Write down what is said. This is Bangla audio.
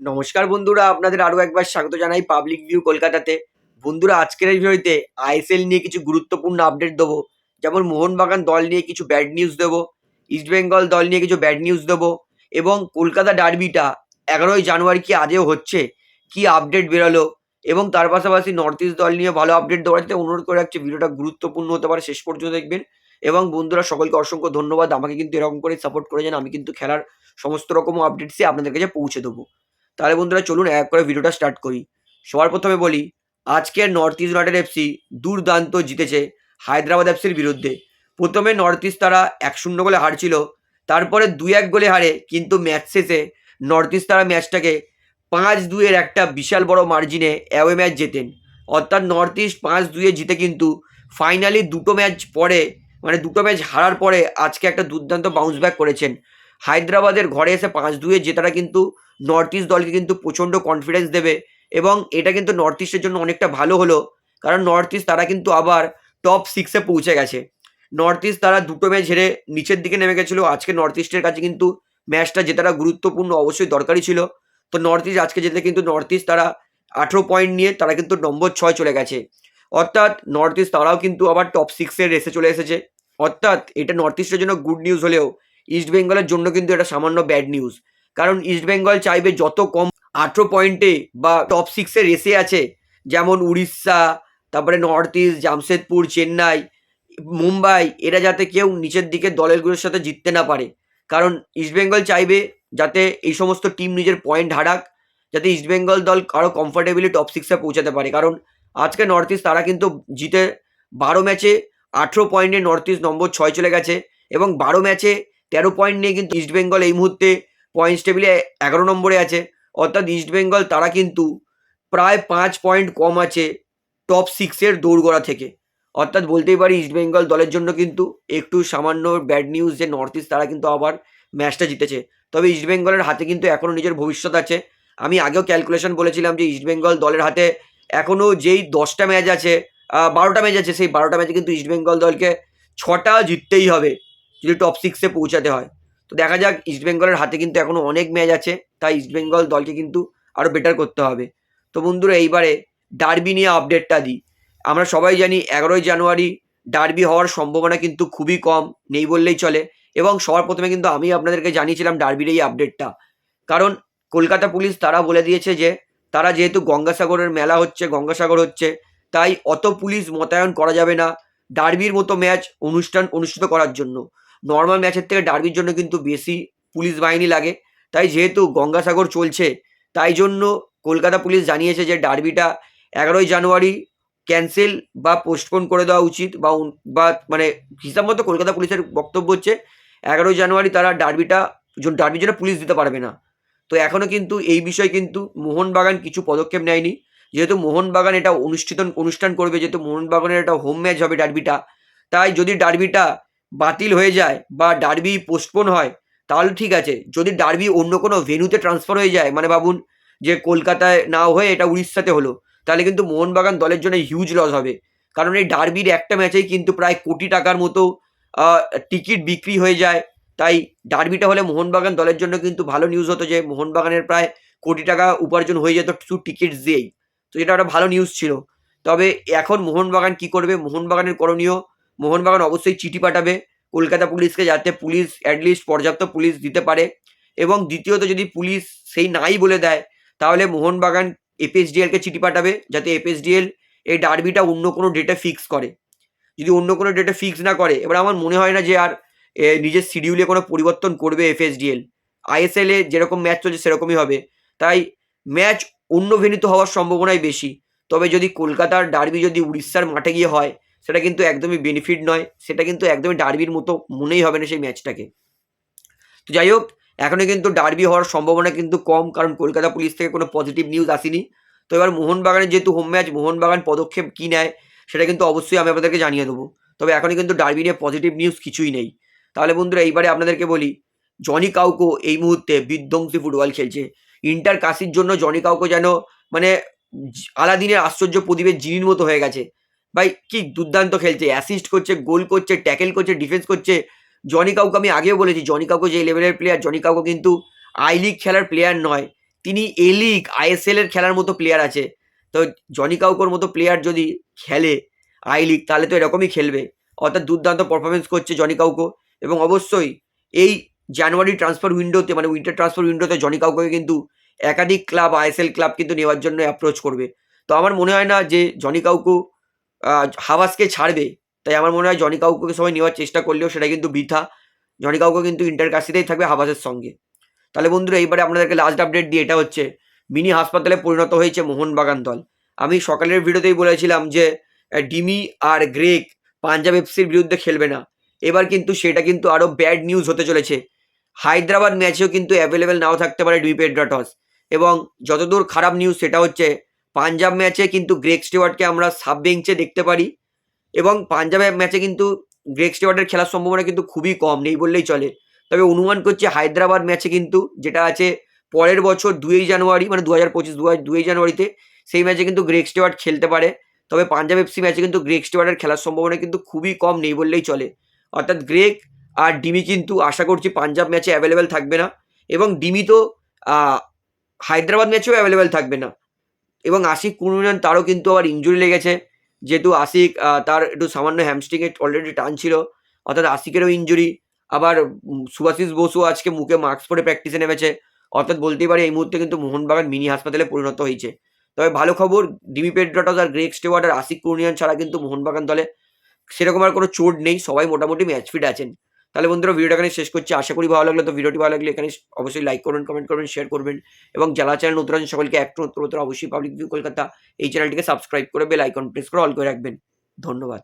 নমস্কার বন্ধুরা, আপনাদের আরও একবার স্বাগত জানাই পাবলিক ভিউ কলকাতাতে। বন্ধুরা, আজকের এই ভিডিওতে আইএসএল নিয়ে কিছু গুরুত্বপূর্ণ আপডেট দেবো। যেমন মোহনবাগান দল নিয়ে কিছু ব্যাড নিউজ দেবো ইস্টবেঙ্গল দল নিয়ে কিছু ব্যাড নিউজ দেবো, এবং কলকাতা ডার্বিটা এগারোই জানুয়ারি কি আজও হচ্ছে, কি আপডেট বেরোলো, এবং তার পাশাপাশি নর্থ ইস্ট দল নিয়ে ভালো আপডেট দেওয়ার জন্য অনুরোধ করে রাখছি, ভিডিওটা গুরুত্বপূর্ণ হতে পারে, শেষ পর্যন্ত দেখবেন। এবং বন্ধুরা, সকলকে অসংখ্য ধন্যবাদ, আমাকে কিন্তু এরকম করে সাপোর্ট করে যান আমি কিন্তু খেলার সমস্ত রকম আপডেটসই আপনাদের কাছে পৌঁছে দেবো। তাহলে বন্ধুরা চলুন এক করে ভিডিওটা স্টার্ট করি। সবার প্রথমে বলি আজকের নর্থ ইস্ট ইউনাইটেড এফসি দুর্দান্ত জিতেছে হায়দ্রাবাদ এফসির বিরুদ্ধে। প্রথমে নর্থ ইস্ট তারা এক শূন্য গোলে হারছিল, তারপরে দুই এক গোলে হারে কিন্তু ম্যাচ শেষে নর্থ ইস্ট তারা ম্যাচটাকে পাঁচ দুইয়ের একটা বিশাল বড় মার্জিনে অ্যাওয়ে ম্যাচ জেতেন। অর্থাৎ নর্থ ইস্ট পাঁচ দুইয়ে জিতে কিন্তু ফাইনালি দুটো ম্যাচ পরে মানে দুটো ম্যাচ হারার পরে আজকে একটা দুর্দান্ত বাউন্স ব্যাক করেছেন। হায়দ্রাবাদের ঘরে এসে পাঁচ দুইয়ে জেতাটা কিন্তু নর্থ ইস্ট দলকে কিন্তু প্রচণ্ড কনফিডেন্স দেবে এবং এটা কিন্তু নর্থ ইস্টের জন্য অনেকটা ভালো হলো, কারণ নর্থ ইস্ট তারা কিন্তু আবার টপ সিক্সে পৌঁছে গেছে। নর্থ ইস্ট তারা দুটো ম্যাচ হেরে নিচের দিকে নেমে গেছিল, আজকে নর্থ ইস্টের কাছে কিন্তু ম্যাচটা জেতাটা গুরুত্বপূর্ণ অবশ্যই দরকারি ছিল। তো নর্থ ইস্ট আজকে যেতে কিন্তু নর্থ ইস্ট তারা আঠেরো পয়েন্ট নিয়ে তারা কিন্তু নম্বর ছয় চলে গেছে। অর্থাৎ নর্থ ইস্ট তারাও কিন্তু আবার টপ সিক্সের রেসে চলে এসেছে। অর্থাৎ এটা নর্থ ইস্টের জন্য গুড নিউজ হলেও ইস্ট বেঙ্গলের জন্য কিন্তু এটা সামান্য ব্যাড নিউজ কারণ ইস্ট বেঙ্গল চাইবে যত কম আঠেরো পয়েন্টে বা টপ সিক্সে রেসে আছে, যেমন উড়িষ্যা, তারপরে নর্থ ইস্ট জামশেদপুর, চেন্নাই, মুম্বাই, এরা যাতে কেউ নিচের দিকে দলেরগুলোর সাথে জিততে না পারে। কারণ ইস্টবেঙ্গল চাইবে যাতে এই সমস্ত টিম নিজের পয়েন্ট হারাক, যাতে ইস্টবেঙ্গল দল আরও কমফোর্টেবলি টপ সিক্সে পৌঁছাতে পারে। কারণ আজকে নর্থ ইস্ট তারা কিন্তু জিতে বারো ম্যাচে আঠেরো পয়েন্টে নর্থ ইস্ট নম্বর ছয় চলে গেছে এবং বারো ম্যাচে তেরো পয়েন্ট নিয়ে কিন্তু ইস্টবেঙ্গল এই মুহূর্তে পয়েন্টস টেবিলে এগারো নম্বরে আছে। অর্থাৎ ইস্টবেঙ্গল তারা কিন্তু প্রায় পাঁচ পয়েন্ট কম আছে টপ সিক্সের দৌড়গোড়া থেকে। অর্থাৎ বলতেই পারি ইস্টবেঙ্গল দলের জন্য কিন্তু একটু সামান্য ব্যাড নিউজ যে নর্থ ইস্ট তারা কিন্তু আবার ম্যাচটা জিতেছে। তবে ইস্টবেঙ্গলের হাতে কিন্তু এখনও নিজের ভবিষ্যৎ আছে। আমি আগেও ক্যালকুলেশন বলেছিলাম যে ইস্টবেঙ্গল দলের হাতে এখনও যেই দশটা ম্যাচ আছে বারোটা ম্যাচ আছে, সেই বারোটা ম্যাচে কিন্তু ইস্টবেঙ্গল দলকে ছটা জিততেই হবে, যদি টপ সিক্সে পৌঁছাতে হয়। তো দেখা যাক ইস্টবেঙ্গলের হাতে কিন্তু এখনও অনেক ম্যাচ আছে, তাই ইস্টবেঙ্গল দলকে কিন্তু আরও বেটার করতে হবে। তো বন্ধুরা, এইবারে ডার্বি নিয়ে আপডেটটা দিই। আমরা সবাই জানি এগারোই জানুয়ারি ডার্বি হওয়ার সম্ভাবনা কিন্তু খুবই কম, নেই বললেই চলে। এবং সবার প্রথমে কিন্তু আমি আপনাদেরকে জানিয়েছিলাম ডার্বির এই আপডেটটা কারণ কলকাতা পুলিশ তারা বলে দিয়েছে যে, তারা যেহেতু গঙ্গাসাগরের মেলা হচ্ছে, গঙ্গাসাগর হচ্ছে, তাই অত পুলিশ মোতায়েন করা যাবে না ডার্বির মতো ম্যাচ অনুষ্ঠান, অনুষ্ঠিত করার জন্য। নর্মাল ম্যাচের থেকে ডার্বির জন্য কিন্তু বেশি পুলিশ বাহিনী লাগে। তাই যেহেতু গঙ্গাসাগর চলছে, তাই জন্য কলকাতা পুলিশ জানিয়েছে যে ডার্বিটা এগারোই জানুয়ারি ক্যান্সেল বা পোস্টপোন করে দেওয়া উচিত বা বা মানে হিসাব মতো কলকাতা পুলিশের বক্তব্য হচ্ছে এগারোই জানুয়ারি তারা ডার্বিটা ডার্বির জন্য পুলিশ দিতে পারবে না। তো এখনও কিন্তু এই বিষয়ে কিন্তু মোহনবাগান কিছু পদক্ষেপ নেয়নি। যেহেতু মোহনবাগান এটা অনুষ্ঠিত, অনুষ্ঠান করবে, যেহেতু মোহনবাগানের এটা হোম ম্যাচ হবে ডার্বিটা তাই যদি ডার্বিটা বাতিল হয়ে যায় বা ডার্বি পোস্টপোন হয়, তাহলে ঠিক আছে। যদি ডার্বি অন্য কোনো ভেন্যুতে ট্রান্সফার হয়ে যায় মানে ভাবুন যে কলকাতায় না হয়ে এটা উড়িষ্যাতে হলো, তাহলে কিন্তু মোহনবাগান দলের জন্য হিউজ লস হবে। কারণ এই ডার্বির একটা ম্যাচেই কিন্তু প্রায় কোটি টাকার মতো টিকিট বিক্রি হয়ে যায়। তাই ডার্বিটা হলে মোহনবাগান দলের জন্য কিন্তু ভালো নিউজ হতো যে মোহনবাগানের প্রায় কোটি টাকা উপার্জন হয়ে যেত শুধু টিকিট দিয়েই। তো এটা একটা ভালো নিউজ ছিল। তবে এখন মোহনবাগান কি করবে? মোহনবাগানের করণীয় মোহনবাগান অবশ্যই চিঠি পাঠাবে। কলকাতা পুলিশকে যাতে পুলিশ অ্যাটলিস্ট পর্যাপ্ত পুলিশ দিতে পারে। এবং দ্বিতীয়ত যদি পুলিশ সেই নাই বলে দেয়, তাহলে মোহনবাগান এপিএসডিএলকে চিঠি পাঠাবে, যাতে এপিএসডিএল এই ডার্বিটা অন্য কোনো ডেটে ফিক্স করে। যদি অন্য কোনো ডেটে ফিক্স না করে, এবার আমার মনে হয় না যে আর নিজের শিডিউলে কোনো পরিবর্তন করবে এফএসডিএল আইএসএলে যেরকম ম্যাচ চলছে, সেরকমই হবে। তাই ম্যাচ অন্য ভেন্যুতে হওয়ার সম্ভাবনাই বেশি। তবে যদি কলকাতার ডার্বি যদি উড়িষ্যার মাঠে গিয়ে হয় সেটা কিন্তু একদমই বেনিফিট নয়, সেটা কিন্তু একদমই ডার্বির মতো মনেই হবে না সেই ম্যাচটাকে তো যাই হোক এখনও কিন্তু ডার্বি হওয়ার সম্ভাবনা কিন্তু কম, কারণ কলকাতা পুলিশ থেকে কোনো পজিটিভ নিউজ আসেনি। তো এবার মোহনবাগানের যেহেতু হোম ম্যাচ মোহনবাগান পদক্ষেপ কী নেয়, সেটা কিন্তু অবশ্যই আমি আপনাদেরকে জানিয়ে দেবো। তবে এখনই কিন্তু ডার্বি নিয়ে পজিটিভ নিউজ কিছুই নেই। তাহলে বন্ধুরা, এইবারে আপনাদেরকে বলি, জনি কাউকো এই মুহূর্তে বিধ্বংসী ফুটবল খেলছে। ইন্টার কাশির জন্য জনি কাউকো যেন মানে আলাদিনের আশ্চর্য প্রদীপের জিনির মতো হয়ে গেছে। ভাই, কি দুর্দান্ত খেলছে। অ্যাসিস্ট করছে গোল করছে ট্যাকেল করছে ডিফেন্স করছে। জনি কাউকে আমি আগেও বলেছি জনি কাউকে যে লেভেলের প্লেয়ার জনি কাউকে কিন্তু আই লিগ খেলার প্লেয়ার নয়। তিনি এ লিগ আইএসএল এর খেলার মতো প্লেয়ার আছে। তো জনি কাউকোর মতো প্লেয়ার যদি খেলে আই লিগ তাহলে তো এরকমই খেলবে। অর্থাৎ দুর্দান্ত পারফরমেন্স করছে জনি কাউকো। এবং অবশ্যই এই জানুয়ারি ট্রান্সফার উইন্ডোতে মানে উইন্টার ট্রান্সফার উইন্ডোতে জনি কাউকোকে কিন্তু একাধিক ক্লাব আইএসএল ক্লাব কিন্তু নেওয়ার জন্য অ্যাপ্রোচ করবে। তো আমার মনে হয় না যে জনি কাউকু আহ, হাবাসকে ছাড়বে তাই আমার মনে হয় জনি কাউকুকে সবাই নেওয়ার চেষ্টা করলেও সেটা কিন্তু বৃথা। জনি কাউকো কিন্তু ইন্টার কাশিতেই থাকবে হাবাসের সঙ্গে। তাহলে বন্ধুরা এইবারে আপনাদেরকে লাস্ট আপডেট দিয়ে এটা হচ্ছে মিনি হাসপাতালে পরিণত হয়েছে মোহনবাগান দল। আমি সকালের ভিডিওতেই বলেছিলাম যে ডিমি আর গ্রেক পাঞ্জাব এফসির বিরুদ্ধে খেলবে না। এবার কিন্তু সেটা কিন্তু আরও ব্যাড নিউজ হতে চলেছে। হায়দ্রাবাদ ম্যাচেও কিন্তু অ্যাভেলেবেল নাও থাকতে পারে ডুই পেড্রাটস এবং যতদূর খারাপ নিউজ সেটা হচ্ছে পাঞ্জাব ম্যাচে কিন্তু গ্রেক স্টেওয়ার্ডকে আমরা সাব বেঞ্চে দেখতে পারি এবং পাঞ্জাবের ম্যাচে কিন্তু গ্রেক স্টেওয়ার্ডের খেলার সম্ভাবনা কিন্তু খুবই কম, নেই বললেই চলে। তবে অনুমান করছি হায়দ্রাবাদ ম্যাচে কিন্তু যেটা আছে পরের বছর দুই জানুয়ারি মানে দু হাজার পঁচিশ দুই জানুয়ারিতে সেই ম্যাচে কিন্তু গ্রেক স্টেওয়ার্ড খেলতে পারে। তবে পাঞ্জাব এফসি ম্যাচে কিন্তু গ্রেক স্টেওয়ার্ডের খেলার সম্ভাবনা কিন্তু খুবই কম, নেই বললেই চলে। অর্থাৎ গ্রেক আর ডিমি কিন্তু আশা করছি পাঞ্জাব ম্যাচে অ্যাভেলেবেল থাকবে না এবং ডিমি তো হায়দ্রাবাদ ম্যাচেও অ্যাভেলেবেল থাকবে না। এবং আশিক কুরুনান তারও কিন্তু আবার ইঞ্জুরি লেগেছে। যেহেতু আশিক তার একটু সামান্য হ্যামস্ট্রিংয়ে অলরেডি টান ছিল অর্থাৎ আশিকেরও ইঞ্জুরি আবার সুভাশিস বসু আজকে মুখে মাস্ক পরে প্র্যাকটিসে নেমেছে। অর্থাৎ বলতেই পারি এই মুহূর্তে কিন্তু মোহনবাগান মিনি হাসপাতালে পরিণত হয়েছে। তবে ভালো খবর, ডিমি পেড্রাটস আর গ্রেক স্টেওয়ার্ড আর আশিক কুরনিয়ান ছাড়া কিন্তু মোহনবাগান দলে সেরকম আর কোনো চোট নেই। সবাই মোটামুটি ম্যাচ ফিট আছেন। তাহলে বন্ধুরা ভিডিওটা এখানে শেষ করছি। আশা করি ভালো লাগল। তো ভিডিওটি ভালো লাগলে এখানে অবশ্যই লাইক করবেন কমেন্ট করবেন শেয়ার করবেন। এবং যারা চ্যানেল নতুন আছেন, সকলকে একটু নতুন অবশ্যই পাবলিক ভিউ কলকাতা এই চ্যানেলটিকে সাবস্ক্রাইব করে বেল আইকন প্রেস করে অল করে রাখবেন। ধন্যবাদ।